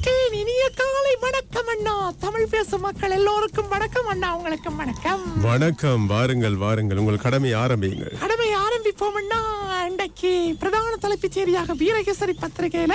வந்துட்டேன் இனிய காலை வணக்கம் அண்ணா. தமிழ் பேசும் மக்கள் எல்லோருக்கும் வணக்கம் அண்ணா. உங்களுக்கும் வணக்கம். வணக்கம். வாருங்கள் வாருங்கள். உங்கள் கடமை ஆரம்பியுங்கள். கடமை ஆரம்பிப்போம் அண்ணா. இன்றைக்கு பிரதான தலைப்புச் செய்தியாக வீரகேசரி பத்திரிகையில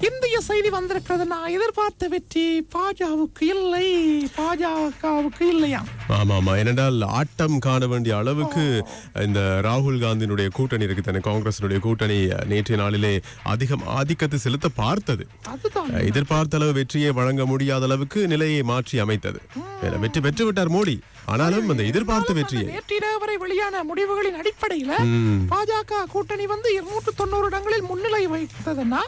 இந்திய செய்தி வந்திருக்கிறது. நான் எதிர்பார்த்த வெற்றி பாஜகவுக்கு இல்லை. பாஜகவுக்கு இல்லையா? ஆமா ஆமா ஏனென்றால் ஆட்டம் காண வேண்டிய அளவுக்கு இந்த ராகுல் காந்தியினுடைய கூட்டணி இருக்கு தானே காங்கிரசினுடைய கூட்டணி நேற்றைய நாளிலே அதிகம் ஆதிக்கத்தை செலுத்த பார்த்தது. அதுதான். எதிர்பார்த்த அளவு வெற்றியை வழங்க முடியாத அளவுக்கு நிலையை மாற்றி அமைத்தது. வெற்றி பெற்று விட்டார் மோடி. ஆனாலும் அந்த எதிர்பார்த்த வெற்றியை நேற்றிரவு வரை வெளியான முடிவுகளின் அடிப்படையில. பாஜக கூட்டணி வந்து இருநூற்று தொண்ணூறு இடங்களில் முன்னிலை வைத்ததுன்னா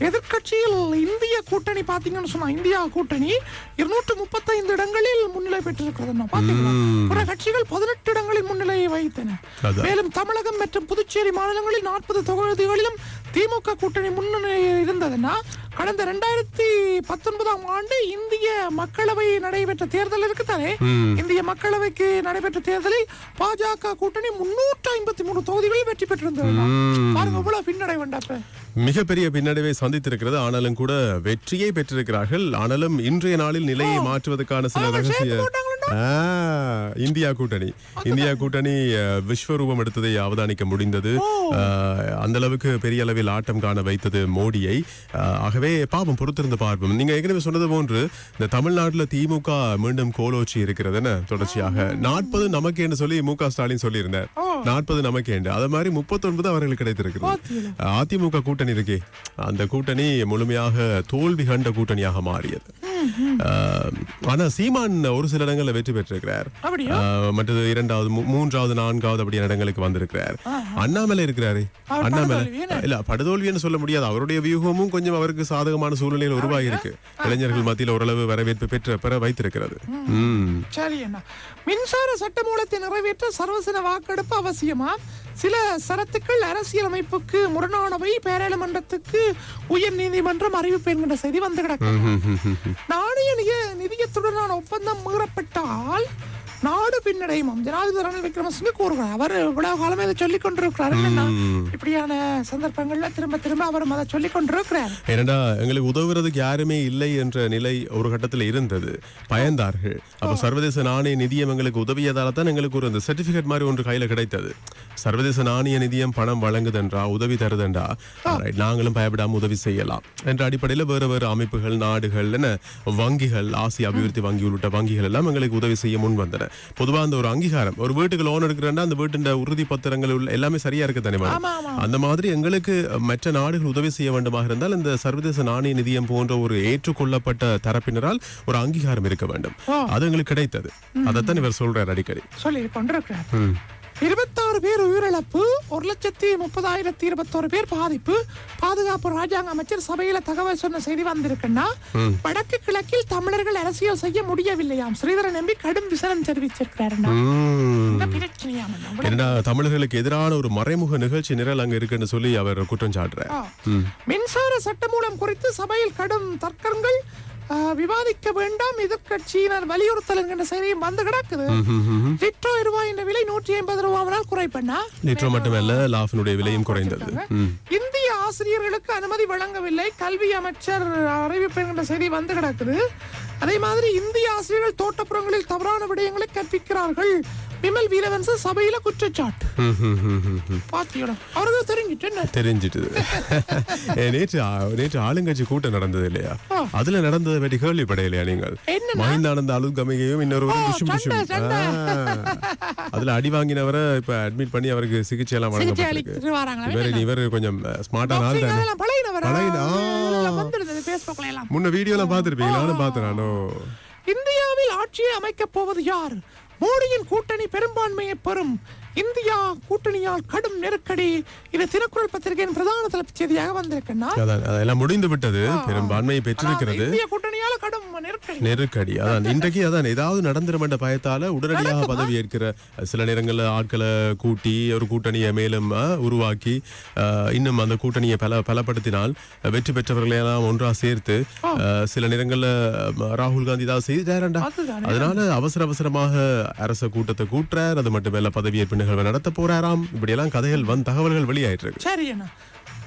எதிர்க்கட்சியில் இந்திய கூட்டணி பாத்தீங்கன்னு சொன்னா இந்தியா கூட்டணி இருநூற்று முப்பத்தைந்து இடங்களில் முன்னிலை பெற்றிருக்கிறதுன்னா ம். பிற கட்சிகள் பதினெட்டு இடங்களில் முன்னிலை வைத்தன. மேலும் தமிழகம் மற்றும் புதுச்சேரி மாநிலங்களில் நாற்பது தொகுதிகளிலும் திமுக கூட்டணி முன்னணி இருந்ததுன்னா கடந்த ரெண்டாயிரத்தி பத்தொன்பதாம் ஆண்டு இந்திய மக்களவை நடைபெற்ற தேர்தல் இருக்குதானே ம். இந்திய மக்களவைக்கு நடைபெற்ற தேர்தலில் பாஜக கூட்டணி முன்னூற்று ஐம்பத்தி மூணு தொகுதிகளில் வெற்றி பெற்றிருந்தது. பாருங்க இவ்வளவு பின்னடை வேண்டாப்ப மிகப்பெரிய பின்னடைவை சந்தித்திருக்கிறது ஆனாலும் கூட வெற்றியை பெற்றிருக்கிறார்கள் ஆனாலும் இன்றைய நாளில் நிலையை மாற்றுவதற்கான சில ரகசிய இந்தியா கூட்டணி. இந்தியா கூட்டணி விஸ்வரூபம் எடுத்ததை அவதானிக்க முடிந்தது. அந்த அளவுக்கு பெரிய அளவில் ஆட்டம் காண வைத்தது மோடியை. ஆகவே பாவம் பொறுத்திருந்து பார்ப்போம் நீங்க ஏற்கனவே சொன்னது போன்று இந்த தமிழ்நாட்டுல திமுக மீண்டும் கோலோச்சி இருக்கிறது என்ன தொடர்ச்சியாக நாற்பது நமக்கேன்னு சொல்லி மு க ஸ்டாலின் சொல்லியிருந்தார். நாற்பது நமக்கேண்டு அது மாதிரி முப்பத்தொன்பது அவர்களுக்கு கிடைத்திருக்கிறது. அதிமுக கூட்டணி இருக்கே. அந்த கூட்டணி முழுமையாக தோல்வி கண்ட கூட்டணியாக மாறியது. ஆனா சீமான் ஒரு சில இடங்கள்ல வெற்றி பெற்றிருக்கிறார். மற்றது இரண்டாவது மூன்றாவது நான்காவது அப்படியான இடங்களுக்கு வந்திருக்கிறார். அண்ணாமலை இருக்கிறாரு. அண்ணாமலை? இல்ல படுதோல்வின்னு சொல்ல முடியாது. அவருடைய வியூகமும் கொஞ்சம் அவருக்கு சாதகமான சூழ்நிலையில் உருவாகி இருக்கு இளைஞர்கள் மத்தியில் ஓரளவு வரவேற்பு பெற்ற பெற வைத்திருக்கிறது. சரி மின்சார சட்டமூலத்தை நிறைவேற்ற சர்வசன வாக்கெடுப்பு அவசியமா? சில சரத்துக்கள் அரசியலமைப்புக்கு முரணானவை பாராளுமன்றத்துக்கு உயர் நீதிமன்றம் அறிவிப்பு என்கிற செய்தி வந்து கிடக்கு. நாணய நிதிய நிதியத்துடனான ஒப்பந்தம் மீறப்பட்டால் நாடு பின்னடையும். ஜனாதிபதி ரணில் விக்ரமசிங்க கூறுகிறார். அவர் இவ்வளவு காலம் இதை சொல்லிக் கொண்டிருக்கிறார் இப்படியான சந்தர்ப்பங்கள்ல திரும்ப திரும்ப அவர் அதை சொல்லிக் கொண்டிருக்கிறார் ஏனண்டா எங்களுக்கு உதவுறதுக்கு யாருமே இல்லை என்ற நிலை ஒரு கட்டத்தில் இருந்தது. பயந்தார்கள். அப்ப சர்வதேச நாணய நிதியம் எங்களுக்கு உதவியதால தான் எங்களுக்கு ஒரு அந்த சர்டிபிகேட் மாதிரி ஒன்று கையில கிடைத்தது. சர்வதேச நாணய நிதியம் பணம் வழங்குதென்றா உதவி தருதென்றா? நாங்களும் பயப்படாம உதவி செய்யலாம். என்ற அடிப்படையில் வேறு வேறு அமைப்புகள் நாடுகள் என்ன வங்கிகள் ஆசிய அபிவிருத்தி வங்கி உள்ளிட்ட வங்கிகள் எல்லாம் எங்களுக்கு உதவி செய்ய முன் வந்தன பொதுவா அந்த ஒரு அங்கீகாரம். ஒரு வீட்டுக்கு லோன் எடுக்கிறேன்னா அந்த வீட்டின் உறுதி பத்திரங்கள் உள்ள எல்லாமே சரியா இருக்கு தானே. அந்த மாதிரி எங்களுக்கு மற்ற நாடுகள் உதவி செய்ய வேண்டுமாக இருந்தால் இந்த சர்வதேச நாணய நிதியம் போன்ற ஒரு ஏற்றுக்கொள்ளப்பட்ட தரப்பினரால் ஒரு அங்கீகாரம் இருக்க வேண்டும். அது எங்களுக்கு கிடைத்தது. அதைத்தான் இவர் சொல்றார் அடிக்கடி. சொல்லி கொண்டிருக்கிறார். இருபத்தாறு பேர் உயிரிழப்பு ஒரு லட்சத்தி முப்பதாயிரத்தி இருபத்தோரு பேர் பாதிப்பு. பாதுகாப்பு ராஜாங்க அமைச்சர் சபையில தகவல் சொன்ன செய்தி வந்திருக்குன்னா வடக்கு கிழக்கில் தமிழர்கள் அரசியல் செய்ய முடியவில்லையாம். ஸ்ரீதரன் நம்பி கடும் விசனம். என்னடா தமிழர்களுக்கு எதிரான ஒரு மறைமுக நிகழ்ச்சி நிரல் அங்க இருக்குன்னு சொல்லி அவர் குற்றம் சாட்டுறார். மின்சார சட்டமூலம் குறித்து சபையில் கடும் தர்க்கங்கள் விவாதிக்க வேண்டாம். எதிர்க்கட்சியினர் வலியுறுத்தல் என்கிற செய்தியும் வந்து கிடக்குது. லிட்டோ எரிவாயின் விலை நூற்றி ஐம்பது ரூபாவினால் குறைப்பண்ணா? லிட்டர் மட்டுமல்ல லாஃபினுடைய விலையும் குறைந்தது. இந்திய ஆசிரியர்களுக்கு அனுமதி வழங்கவில்லை. கல்வி அமைச்சர் அறிவிப்பு என்கிற செய்தி வந்து கிடக்குது. அதே மாதிரி இந்திய ஆசிரியர்கள் தோட்டப்புறங்களில் தவறான விடயங்களை கற்பிக்கிறார்கள். விமல் வீரவன்ச சபையில குற்றச்சாட்டு. பாத்தீங்களா அவருக்கு தெரிஞ்சிட்டு என்ன? தெரிஞ்சிட்டுது. நேற்று நேற்று ஆளுங்கட்சி கூட்டம் நடந்தது இல்லையா? அதுல நடந்ததை பற்றி கேள்விப்படையிலையா நீங்கள்? என்னன்னா? மஹிந்தானந்த அலுகமையையும் இன்னொரு. அதுல அடி வாங்கினவரை இப்ப அட்மிட் பண்ணி அவருக்கு சிகிச்சை எல்லாம் வழங்கப்பட்டிருக்கு? இவர் கொஞ்சம் ஸ்மார்ட்டான ஆள் தானே? பழகின-. முன்ன வீடியோ எல்லாம் நானும் பார்த்தேன் நானும் இந்தியாவில் ஆட்சியை அமைக்கப் போவது யார்? மோடியின் கூட்டணி பெரும்பான்மையை பெறும். இந்தியா கூட்டணியால் கடும் நெருக்கடி. இது திருக்குறள் பத்திரிகையின் பிரதான தலைப்புச் செய்தியாக வந்திருக்குன்னா? அதெல்லாம் முடிந்து விட்டது. பெரும்பான்மையை பெற்றிருக்கிறது. இந்திய கடும் நெருக்கடி. அதான் இன்றைக்கு அதான் ஏதாவது நடந்துரும் என்ற பயத்தால உடனடியாக பதவி ஏற்கிற சில நேரங்களில் ஆட்களை கூட்டி ஒரு கூட்டணியை மேலும் உருவாக்கி இன்னும் அந்த கூட்டணியை பல பலப்படுத்தினால் வெற்றி பெற்றவர்களை எல்லாம் ஒன்றா சேர்த்து சில நேரங்களில் ராகுல் காந்தி ஏதாவது செய்தாரண்டா. அதனால அவசர அவசரமாக அரச கூட்டத்தை கூட்டுறார். அது மட்டுமல்ல பதவியேற்பு நிகழ்வை நடத்த போறாராம். இப்படியெல்லாம் கதைகள் வந்து தகவல்கள் வெளியாயிட்டு இருக்கு.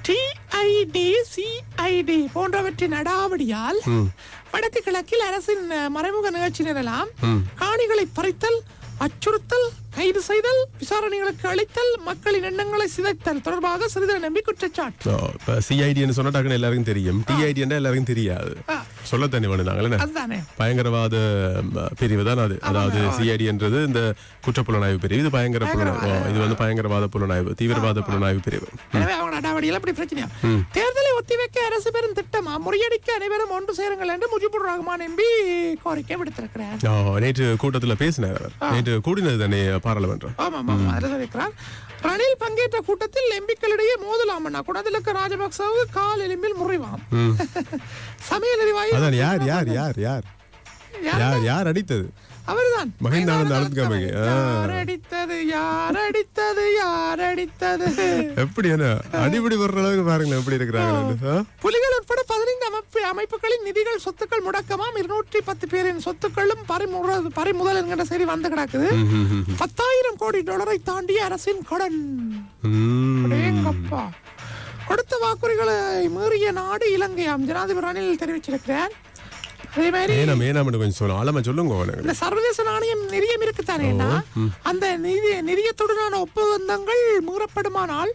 டிஐடி சிஐடி போன்றவற்றின் நடாவடியால் வடக்கு கிழக்கில் அரசின் மறைமுக நிகழ்ச்சி நிரலாம். காணிகளை பறித்தல் அச்சுறுத்தல் கைது செய்தல் விசாரணைகளுக்கு அளித்தல் மக்களின் எண்ணங்களை சிதைத்தல் தொடர்பாக சிறிதர் நம்பி குற்றச்சாட்டு. சிஐடின்னு சொன்னா எல்லாருக்கும் தெரியும். டிஐடி எல்லாருக்கும் தெரியாது. சொல்ல தண்ணி வேணுனாங்களே அதுதானே. பயங்கரவாத பிரிவு தான் அது. அதாவது சிஐடி என்றது இந்த குற்ற புலனாய்வு பிரிவு இது பயங்கர புலனாய்வு இது வந்து பயங்கரவாத புலனாய்வு தீவிரவாத புலனாய்வு பிரிவு. எனவே அவங்க நடாவடியில் அப்படி பிரச்சனையா? தேர்தலை ஒத்திவைக்க அரசு பெரும் திட்டமா முறியடிக்க அனைவரும் ஒன்று சேருங்கள் என்று முஜிபுர் ரஹ்மான் எம்பி கோரிக்கை விடுத்திருக்கிறார். நேற்று கூட்டத்துல பேசினார் நேற்று கூடினது தானே பாராளுமன்றம். ஆமாம் ஆமாம் அதில் சொல்லியிருக்கிறார். ரணில் பங்கேற்ற கூட்டத்தில் எம்பிக்களிடையே மோதலாமண்ணா குணத்திலுக்கு ராஜபக்சவு கால் எலும்பில் முறிவாம். சமையல் எரிவாயு அதான் யார் யார் யார் யார்? யார் யார் அடித்தது? அவர்தான். மஹிந்தானந்த அழுத்காமைக்கு யார் அடித்தது யார் அடித்தது யார் அடித்தது? எப்படி என்ன? அடிபடி வர்ற அளவுக்கு பாருங்களேன் எப்படி இருக்கிறாங்க புலிகள் உட்பட அமைப்பு அமைப்புகளின் நிதிகள் சொத்துக்கள் முடக்கமாம். இருநூற்றி பத்து பேரின் சொத்துக்களும் பறிமுற பறிமுதல் என்கிற செய்தி வந்து கிடக்குது. பத்தாயிரம் கோடி டாலரை தாண்டிய அரசின் கடன். கொடுத்த வாக்குறுதிகளை மீறிய நாடு இலங்கையாம் ஜனாதிபதி ரணில் தெரிவிச்சிருக்கிறார். இந்த சர்வதேச நாணயம் நிதியம் இருக்குத்தானேன்னா அந்த நிதி நிதியத்துடனான ஒப்பந்தங்கள் மீறப்படுமானால்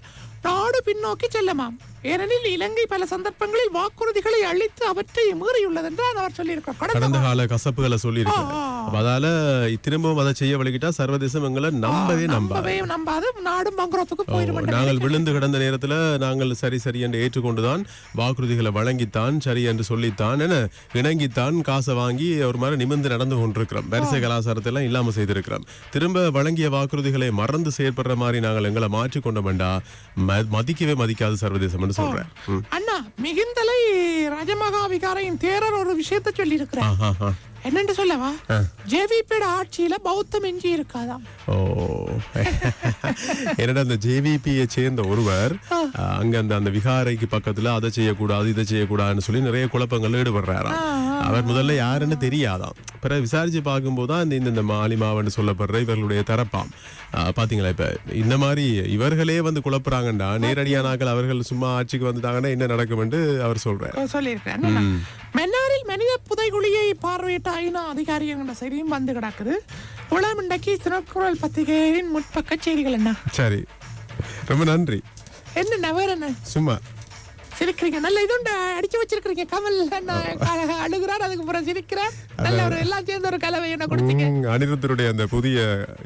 நாடு பின்னோக்கி செல்லமாம். ஏனெனில் இலங்கை பல சந்தர்ப்பங்களில் வாக்குறுதிகளை அளித்து அவற்றை மீறியுள்ளது என்று அவர் சொல்லியிருக்கிறார். கடந்த கால கசப்புகளை சொல்லி அப்ப அதால திரும்பவும் அதை செய்ய வழிகிட்டா சர்வதேசம் எங்களை நம்பவே நம்பவே நம்பாது. நாடும் பங்குறதுக்கு போயிடும் நாங்கள் விழுந்து கிடந்த நேரத்துல நாங்கள் சரி சரி என்று ஏற்றுக்கொண்டுதான் வாக்குறுதிகளை வழங்கித்தான் சரி என்று சொல்லித்தான் என இணங்கித்தான் காசை வாங்கி ஒரு மாதிரி நிமிர்ந்து நடந்து கொண்டிருக்கிறோம். வரிசை கலாச்சாரத்தை எல்லாம் இல்லாம செய்திருக்கிறோம். திரும்ப வழங்கிய வாக்குறுதிகளை மறந்து செயற்படுற மாதிரி நாங்கள் எங்களை மாற்றிக்கொண்ட வேண்டா ம- மதிக்கவே மதிக்காது சர்வதேசம் சொல்றேன் ம். அண்ணா மிகுந்தலை ராஜமகா விகாரையின் தேரர் ஒரு விஷயத்தை சொல்லி இருக்கிறார். என்னன்னு சொல்லவா? ஜேவிபியோட ஆட்சியில பௌத்தம் எஞ்சி இருக்காதாம். ஓ. என்னடா அந்த ஜேவிபியை சேர்ந்த ஒருவர் அங்க அந்த அந்த விகாரைக்கு பக்கத்துல அதை செய்யக்கூடாது இதை செய்யக்கூடாதுன்னு சொல்லி நிறைய குழப்பங்கள் ஈடுபடுறாராம். அவர் முதல்ல யாருன்னு தெரியாதாம். பிறகு விசாரிச்சு பார்க்கும்போது தான் இந்த இந்த மாலிமாவன்னு சொல்லப்படுற இவர்களுடைய தரப்பாம். பாத்தீங்களா இப்ப? இந்த மாதிரி இவர்களே வந்து குழப்புறாங்கண்டா நேரடியானாக்கள் அவர்கள் சும்மா ஆட்சிக்கு வந்துட்டாங்கன்னா என்ன நடக்கும்னு அவர் சொல்றாரு. சொல்லியிருக்கிறேன் மன்னாரில் மனித புதைகுழியை பார்வையிட்ட ஐநா அதிகாரி என்ற செய்தியும் வந்து கிடக்குது. உளம் இன்றைக்கு திருக்குறள் பத்திரிகையின் முற்பக்க செய்திகள் என்ன? சரி. ரொம்ப நன்றி. என்ன நவர் என்ன? சும்மா. சிரிக்கிறீங்க. நல்ல இது உண்டு, அடிச்சு வச்சிருக்கிறீங்க. கமல் அழுகுறார் அதுக்கு அப்புறம் சிரிக்கிறார் நல்ல ஒரு எல்லாம் சேர்ந்த ஒரு கலவை என்ன கொடுத்தீங்க. அனிருத்தருடைய அந்த புதிய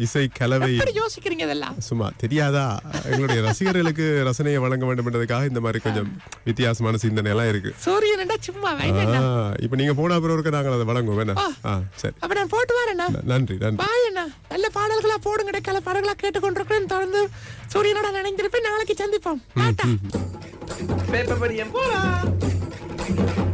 இசை கலவை. யோசிக்கிறீங்க இதெல்லாம்? சும்மா தெரியாதா? எங்களுடைய ரசிகர்களுக்கு ரசனையை வழங்க வேண்டும் என்றதுக்காக இந்த மாதிரி கொஞ்சம் வித்தியாசமான சிந்தனை எல்லாம் இருக்கு. சூரியன் சும்மா இப்ப நீங்க போன இருக்க நாங்கள் அதை வழங்குவோம். வேணா. சரி. அப்ப நான் போட்டு வரேண்ணா நன்றி நன்றி. நல்ல பாடல்களா போடுங்க இடைக்கால பாடல்களா கேட்டுக்கொண்டிருக்கிறேன். தொடர்ந்து சூரியனோட நினைந்திருப்பேன். நாளைக்கு சந்திப்போம். Pepa Maria Empora!